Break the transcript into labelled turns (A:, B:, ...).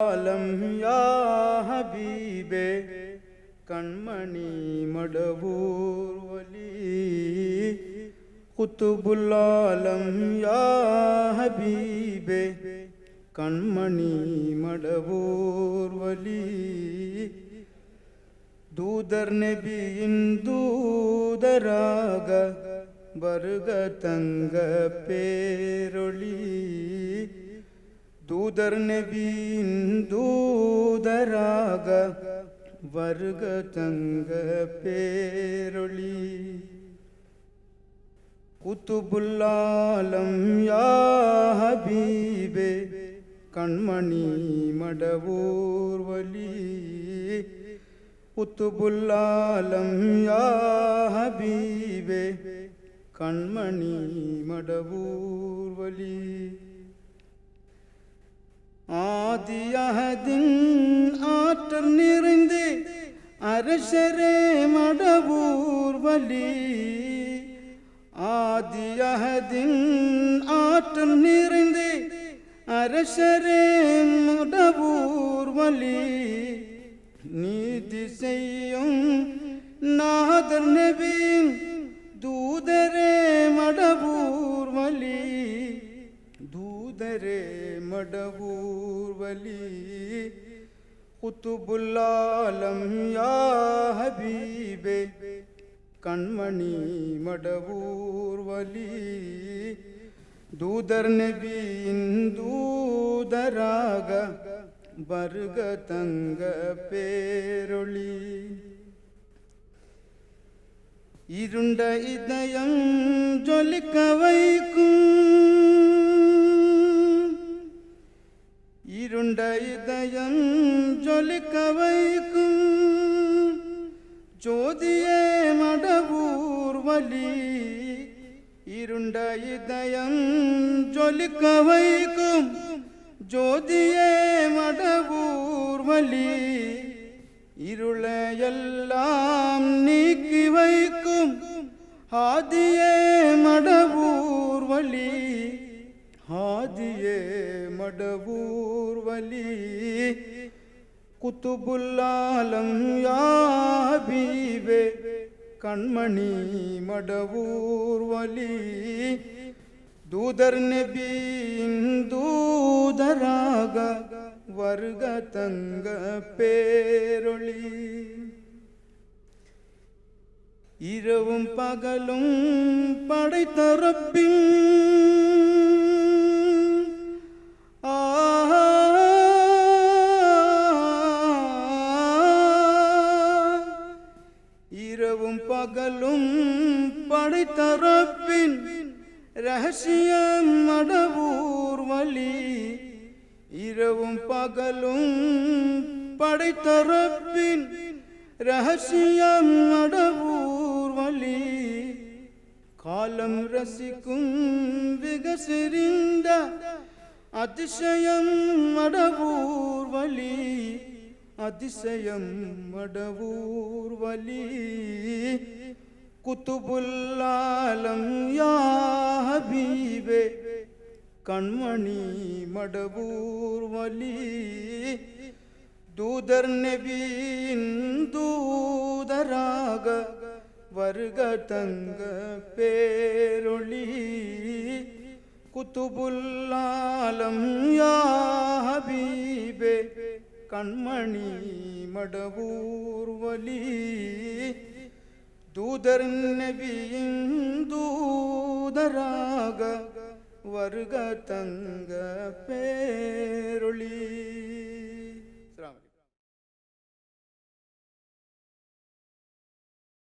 A: ஆலம் யா ஹபீபே கண்மணி மடவூர் வலி குத்துபுல் ஆலம் யா ஹபீபே கண்மணி மடவூர் வலி தூதர் நபியின் தூதராக வருக தங்க பேரொளி தூதர் நபியின் தூதராக வருக தங்க பேரொளி. குத்துபுல்லாலம் யாஹபீபே கண்மணி மடவூர்வலி குத்துபுல்லாலம் யா கண்மணி மடவூர்வலி ஆதியகதின் ஆற்றல் நிறைந்து அரசரே மடவூர் வலி ஆதியகதின் ஆற்றல் நிறைந்து அரசரே மடவூர் வலி நீதி செய்யும் நாதர் நபின் மடவூர் قطب العالم யா ஹபீபே கண்மணி மடவூர் வலி தூதர் நபியின் தூதராக வருக தங்க பேரொளி இருண்ட இதயம் ஜொலிக்க வைக்கும் இருண்ட இதயம் ஜொலிக்க வைக்கும். ஜோதியே மடவூர் வலி இருண்ட இதயம் ஜொலிக்க வைக்கும். ஜோதியே மடவூர் வலி இருளையெல்லாம் நீக்கி வைக்கும். ஆதியே மடவூர் வலி ஆதியே மடவூர் வலி குத்துபுல்லாலம் யாபீபே கண்மணி மடவூர் வலி தூதர் நபியின் தூதராக வருக தங்க பேரொளி இரவும் பகலும் படைத்த ரப்பின் இரவும் பகலும் படைத்த ரப்பின் ரகசியம் மடவூர் வழி இரவும் பகலும் படைத்த ரப்பின் ரகசியம் மடவூர் வழி காலம் ரசிக்கும் விகசிரிந்த அதிசயம் மடவூர் வலி. குத்துபுல்லாலம் யா கண்மணி மடவூர் வலி. தூதர் நபியின் தூதராக வருக தங்க பேரொளி. குத்துபுல்லாலம் யா கண்மணி மடவூர் வலி. தூதர் நபியின் தூதராக வருக தங்க பே